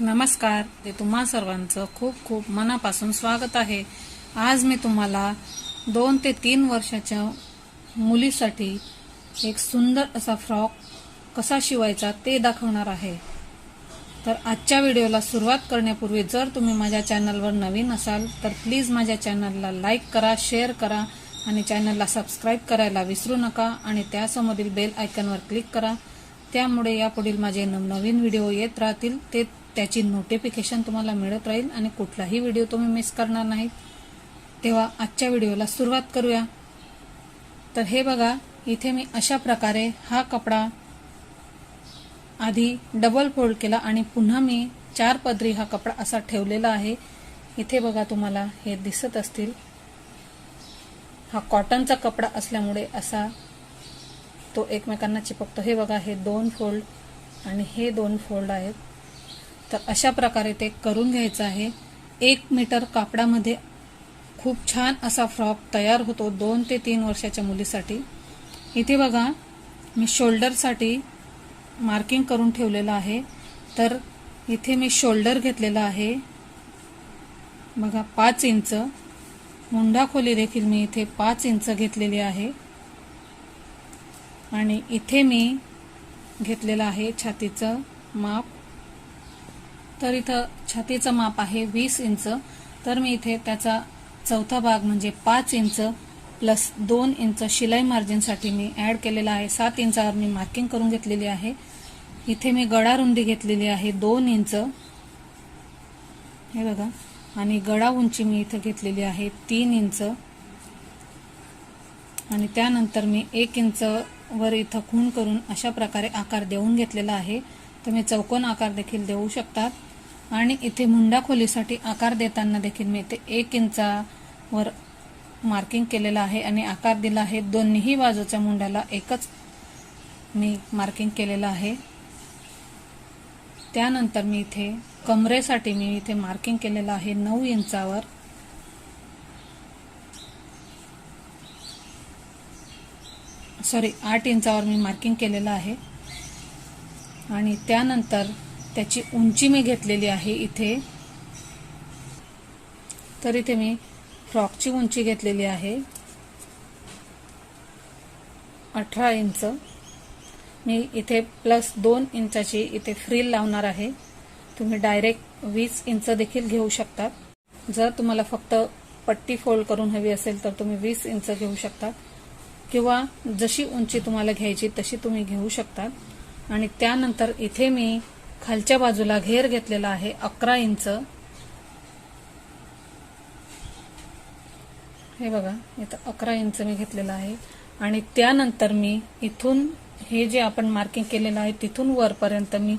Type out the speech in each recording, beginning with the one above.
नमस्कार ते तुम्हा सर्वांचं खूप खूप मनापासून स्वागत आहे. आज मी तुम्हाला दोन ते तीन वर्षाच्या मुलीसाठी एक सुंदर असा फ्रॉक कसा शिवायचा ते दाखवणार आहे. तर आजच्या व्हिडिओला सुरुवात करण्यापूर्वी जर तुम्ही माझ्या चॅनलवर नवीन असाल तर प्लीज माझ्या चॅनलला लाईक करा शेअर करा आणि चॅनलला सबस्क्राईब करायला विसरू नका आणि त्यासमोरील बेल आयकॉनवर क्लिक करा. त्यामुळे यापुढील माझे नवनवीन व्हिडिओ येत राहतील ते त्याची नोटिफिकेशन तुम्हाला मिळत राहील आणि कुठलाही व्हिडिओ तुम्ही मिस करणार नाहीत. तेव्हा आजच्या व्हिडिओला सुरुवात करूया. तर हे बघा इथे मी अशा प्रकारे हा कपडा आधी डबल फोल्ड केला आणि पुन्हा मी चार पदरी हा कपडा असा ठेवलेला आहे. इथे बघा तुम्हाला हे दिसत असतील. हा कॉटनचा कपडा असल्यामुळे असा तो एकमेकांना चिपकतो. हे बघा हे दोन फोल्ड आणि हे दोन फोल्ड आहेत. तर अशा प्रकारे ते करून घ्यायचं आहे. एक मीटर कापडामध्ये खूप छान असा फ्रॉक तयार होतो दोन ते तीन वर्षाच्या मुलीसाठी. इथे बघा मी शोल्डरसाठी मार्किंग करून ठेवलेलं आहे. तर इथे मी शोल्डर घेतलेला आहे. बघा पाच इंच. मुंडा खोली देखील मी इथे पाच इंच घेतलेली आहे. आणि इथे मी घेतलेलं आहे छातीचं माप. तर इथं छातीचं माप आहे वीस इंच. तर मी इथे त्याचा चौथा भाग म्हणजे पाच इंच प्लस दोन इंच शिलाई मार्जिनसाठी मी ॲड केलेला आहे. सात इंचावर मी मार्किंग करून घेतलेली आहे. इथे मी गळा रुंदी घेतलेली आहे दोन इंच. हे बघा. आणि गळा उंची मी इथं घेतलेली आहे तीन इंच. आणि त्यानंतर मी एक इंच वर इथं खूण करून अशा प्रकारे आकार देऊन घेतलेला आहे. तुम्ही चौकोन आकार देखील देऊ शकतात. आणि इथे मुंडा खोलीसाठी आकार देताना देखील मी इथे एक इंचावर मार्किंग केलेलं आहे आणि आकार दिला आहे. दोन्हीही बाजूच्या मुंड्याला एकच मी मार्किंग केलेलं आहे. त्यानंतर मी इथे कमरेसाठी मी इथे मार्किंग केलेलं आहे. नऊ इंचावर. सॉरी आठ इंचावर मी मार्किंग केलेलं आहे. आणि त्यानंतर त्याची उंची मी घेतलेली आहे इथे. तर इथे मी फ्रॉकची उंची घेतलेली आहे. अठरा इंच. मी इथे प्लस दोन इंचाची इथे फ्रील लावणार आहे. तुम्ही डायरेक्ट वीस इंच देखील घेऊ शकतात. जर तुम्हाला फक्त पट्टी फोल्ड करून हवी असेल तर तुम्ही वीस इंच घेऊ शकतात. किंवा जशी उंची तुम्हाला घ्यायची तशी तुम्ही घेऊ शकतात. आणि त्यानंतर इथे मी खालच्या बाजूला घेर घेतलेला आहे अकरा इंच. हे बघा इथं अकरा इंच मी घेतलेलं आहे. आणि त्यानंतर मी इथून हे जे आपण मार्किंग केलेलं आहे तिथून वरपर्यंत मी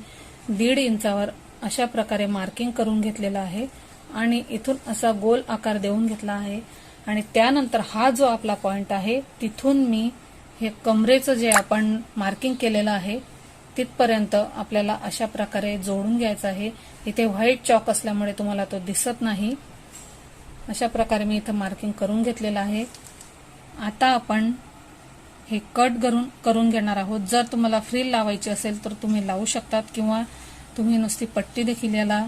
दीड इंचावर अशा प्रकारे मार्किंग करून घेतलेलं आहे. आणि इथून असा गोल आकार देऊन घेतला आहे. आणि त्यानंतर हा जो आपला पॉइंट आहे तिथून मी हे कमरेचं जे आपण मार्किंग केलेलं आहे तिथपर्यंत आपल्याला अशा प्रकारे जोडून घ्यायचं आहे. इथे व्हाईट चॉक असल्यामुळे तुम्हाला तो दिसत नाही. अशा प्रकारे मी इथं मार्किंग करून घेतलेलं आहे. आता आपण हे कट करून करून घेणार आहोत. जर तुम्हाला फ्रील लावायची असेल तर तुम्ही लावू शकतात किंवा तुम्ही नुसती पट्टी देखील याला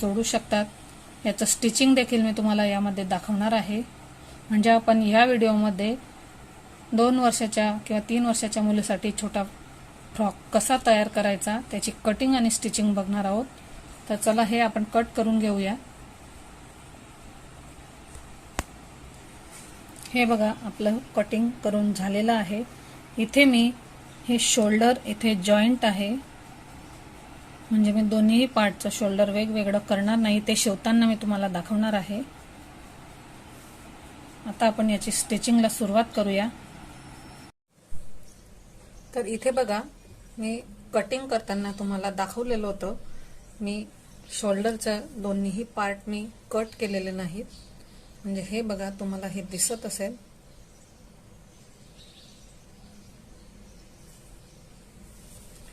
जोडू शकतात. याचं स्टिचिंग देखील मी तुम्हाला यामध्ये दाखवणार आहे. म्हणजे आपण या व्हिडिओमध्ये दोन वर्षाच्या किंवा तीन वर्षाच्या मुलीसाठी छोटा फ्रॉक कसा तयार करायचा त्याची कटिंग आणि स्टिचिंग बघणार आहोत. तर चला हे आपण कट करून घेऊया. हे बघा आपलं कटिंग करून झालेलं आहे. इथे मी हे शोल्डर इथे जॉईंट आहे. म्हणजे मी दोन्ही पार्टचं शोल्डर वेगवेगळं करणार नाही ते शिवताना मी तुम्हाला दाखवणार आहे. आता आपण याची स्टिचिंगला सुरुवात करूया. तर इथे बघा मी कटिंग करताना तुम्हाला दाखवलेलं होतं. मी शोल्डरच्या दोन्हीही पार्ट मी कट केलेले नाहीत. म्हणजे हे बघा तुम्हाला हे दिसत असेल.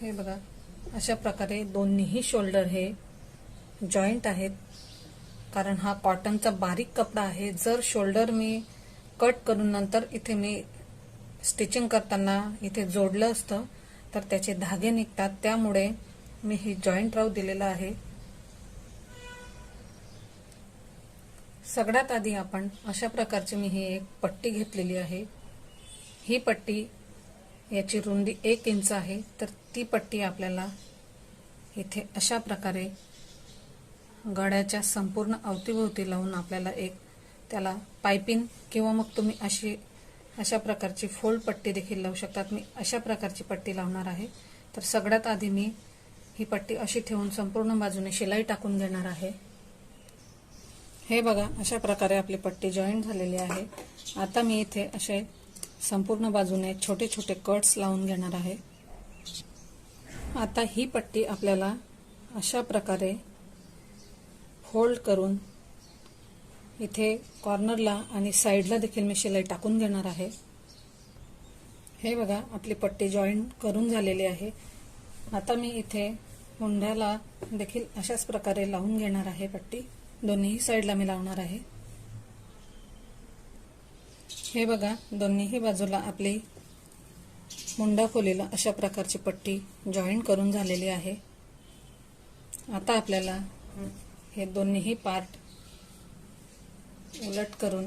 हे बघा अशा प्रकारे दोन्हीही शोल्डर हे जॉईंट आहेत. कारण हा कॉटनचा बारीक कपडा आहे. जर शोल्डर मी कट करून नंतर इथे मी स्टिचिंग करताना इथे जोडलं असतं तर त्याचे धागे निघतात. त्यामुळे मी हे जॉईंट राव दिलेला आहे. सगळ्यात आधी आपण अशा प्रकारची मी ही एक पट्टी घेतलेली आहे. ही पट्टी याची रुंदी एक इंच आहे. तर ती पट्टी आपल्याला इथे अशा प्रकारे गळ्याच्या संपूर्ण अवतीभोवती लावून आपल्याला एक त्याला पायपिंग किंवा मग तुम्ही अशी अशा प्रकारची फोल्ड पट्टी देखील लावू शकतात. मी अशा प्रकारची पट्टी लावणार आहे. तर सगळ्यात आधी मी ही पट्टी अशी ठेवून संपूर्ण बाजूने शिलाई टाकून घेणार आहे. हे बघा अशा प्रकारे आपली पट्टी जॉईंट झालेली आहे. आता मी इथे असे संपूर्ण बाजूने छोटे छोटे कट्स लावून घेणार आहे. आता ही पट्टी आपल्याला अशा प्रकारे फोल्ड करून इथे कॉर्नरला आणि साईडला देखील मी शिलाई टाकून घेणार आहे. हे बघा आपली पट्टी जॉईंट करून झालेली आहे. आता मी इथे मुंढ्याला देखील अशाच प्रकारे लावून घेणार आहे पट्टी. दोन्हीही साईडला मी लावणार आहे. हे बघा दोन्हीही बाजूला आपली मुंडा खोलीला अशा प्रकारची पट्टी जॉईंट करून झालेली आहे. आता आपल्याला हे दोन्हीही पार्ट उलट करून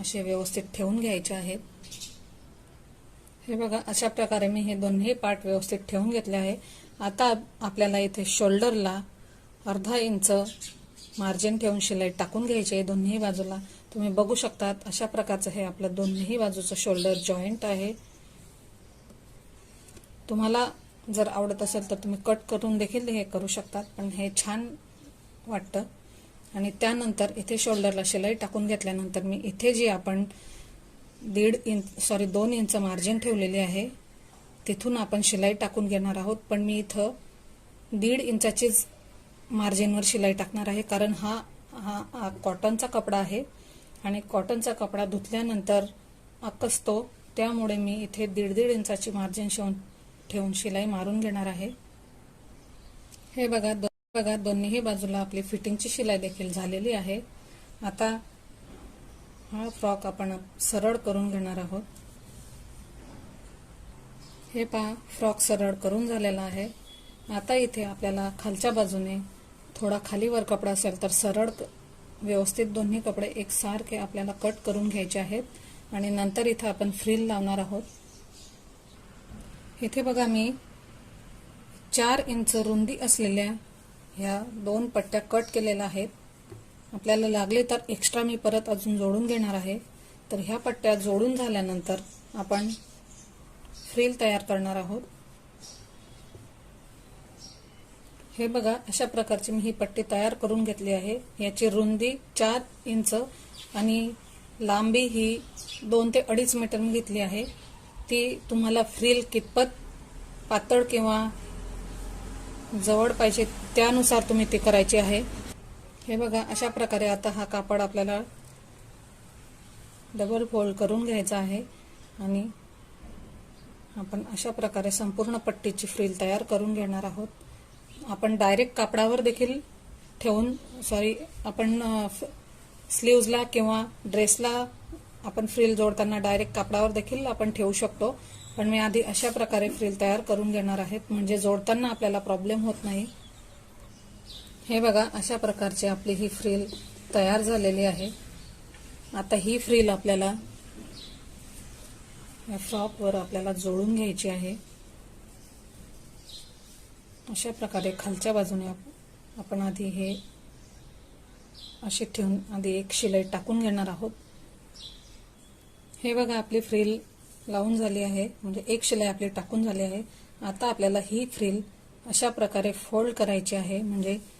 असे व्यवस्थित ठेवून घ्यायचे आहेत. हे बघा अशा प्रकारे मी हे दोन्ही पार्ट व्यवस्थित ठेवून घेतले आहे. आता आपल्याला इथे शोल्डरला अर्धा इंच मार्जिन ठेवून शिलाई टाकून घ्यायची आहे दोन्ही बाजूला. तुम्ही बघू शकतात अशा प्रकारचं हे आपलं दोन्ही बाजूचं शोल्डर जॉईंट आहे. तुम्हाला जर आवडत असेल तर तुम्ही कट करून देखील हे करू शकतात पण हे छान वाटतं. आणि त्यानंतर इथे शोल्डरला शिलाई टाकून घेतल्यानंतर मी इथे जी आपण दीड इंच सॉरी दोन इंच मार्जिन ठेवलेली आहे तिथून आपण शिलाई टाकून घेणार आहोत. पण मी इथं दीड इंचाचीच मार्जिनवर शिलाई टाकणार आहे कारण हा हा कॉटनचा कपडा आहे. आणि कॉटनचा कपडा धुतल्यानंतर आकसतो त्यामुळे मी इथे दीड दीड इंचाची मार्जिन शिवून ठेवून शिलाई मारून घेणार आहे. हे बघा दो- बघा दोन्हीही बाजूला आपली फिटिंगची शिलाई देखील झालेली आहे. आता हा फ्रॉक आपण सरळ करून घेणार आहोत. हे पहा फ्रॉक सरळ करून झालेला आहे. आता इथे आपल्याला खालच्या बाजूने थोडा खालीवर कपडा असेल तर सरळ व्यवस्थित दोन्ही कपडे एकसारखे आपल्याला कट करून घ्यायचे आहेत. आणि नंतर इथे आपण फ्रिल लावणार आहोत. इथे बघा मी चार इंच रुंदी असलेल्या ह्या दोन पट्ट्या कट केलेल्या आहेत. आपल्याला लागले तर एक्स्ट्रा मी परत अजून जोडून घेणार आहे. तर ह्या पट्ट्या जोडून झाल्यानंतर आपण फ्रिल तयार करणार आहोत. हे बघा अशा प्रकारची मी ही पट्टी तयार करून घेतली आहे. याची रुंदी चार इंच आणि लांबी ही दोन ते अडीच मीटर मी घेतली आहे. ती तुम्हाला फ्रिल कितपत पातळ किंवा जवळ पाहिजे त्यानुसार तुम्ही ती करायची आहे. हे बघा अशा प्रकारे आता हा कापड आपल्याला डबल फोल्ड करून घ्यायचा आहे आणि आपण अशा प्रकारे संपूर्ण पट्टीची फ्रिल तयार करून घेणार आहोत. आपण डायरेक्ट कापडावर देखील ठेवून सॉरी आपण स्लीव्जला किंवा ड्रेसला आपण फ्रिल जोडताना डायरेक्ट कापडावर देखील आपण ठेवू शकतो. पण मी आधी अशा प्रकारे फ्रिल तयार करून घेणार आहेत. म्हणजे जोडताना आपल्याला प्रॉब्लेम होत नाही. हे बघा अशा प्रकारची आपली ही फ्रिल तयार झालेली आहे. आता ही फ्रिल आपल्याला या फ्रॉकवर आपल्याला जोडून घ्यायची आहे. अशा प्रकारे खालच्या बाजूने आप- आपण आधी हे अशी ठेवून आधी एक शिलाई टाकून घेणार आहोत. हे बघा आपली फ्रिल लावून झाली आहे. म्हणजे एक शिलाई आपली टाकून झाली आहे. आता आपल्याला ही फ्रिल अशा प्रकारे फोल्ड करायची आहे. म्हणजे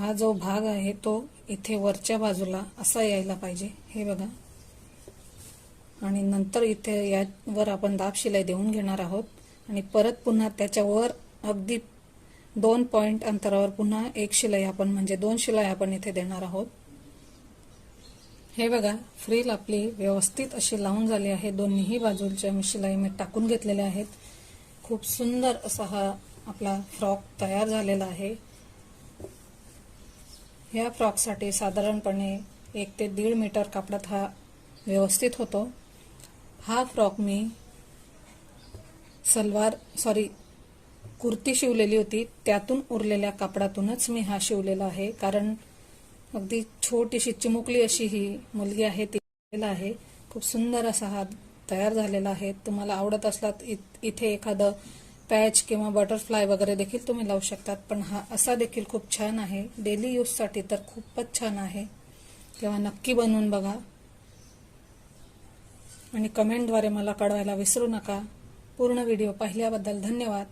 हा जो भाग आहे तो इथे वरच्या बाजूला असा यायला पाहिजे. हे बघा. आणि नंतर इथे यावर आपण दाब शिलाई देऊन घेणार आहोत. आणि परत पुन्हा त्याच्यावर अगदी दोन पॉइंट अंतरावर पुन्हा एक शिलाई आपण म्हणजे दोन शिलाई आपण इथे देणार आहोत. हे बघा फ्रील आपली व्यवस्थित अशी लावून झाली आहे. दोन्हीही बाजूच्या मी शिलाई मी टाकून घेतलेल्या आहेत. खूप सुंदर असा हा आपला फ्रॉक तयार झालेला आहे. या फ्रॉकसाठी साधारणपणे एक ते दीड मीटर कापडात हा व्यवस्थित होतो. हा फ्रॉक मी सलवार सॉरी कुर्ती शिवलेली होती. त्यातून उरलेल्या कापडातूनच मी हा शिवलेला आहे. कारण अगदी छोटीशी चिमुकली अशी ही मुलगी आहे ती आहे. खूप सुंदर असा हा तयार झालेला आहे. तुम्हाला आवडत असला इत- इथे एखादं पॅच किंवा बटरफ्लाय वगैरे देखील तुम्ही लावू शकतात. पण हा असा देखील खूप छान आहे. डेली यूजसाठी तर खूपच छान आहे. तेव्हा नक्की बनवून बघा. आणि कमेंटद्वारे मला कळवायला विसरू नका. पूर्ण व्हिडिओ पाहिल्याबद्दल धन्यवाद.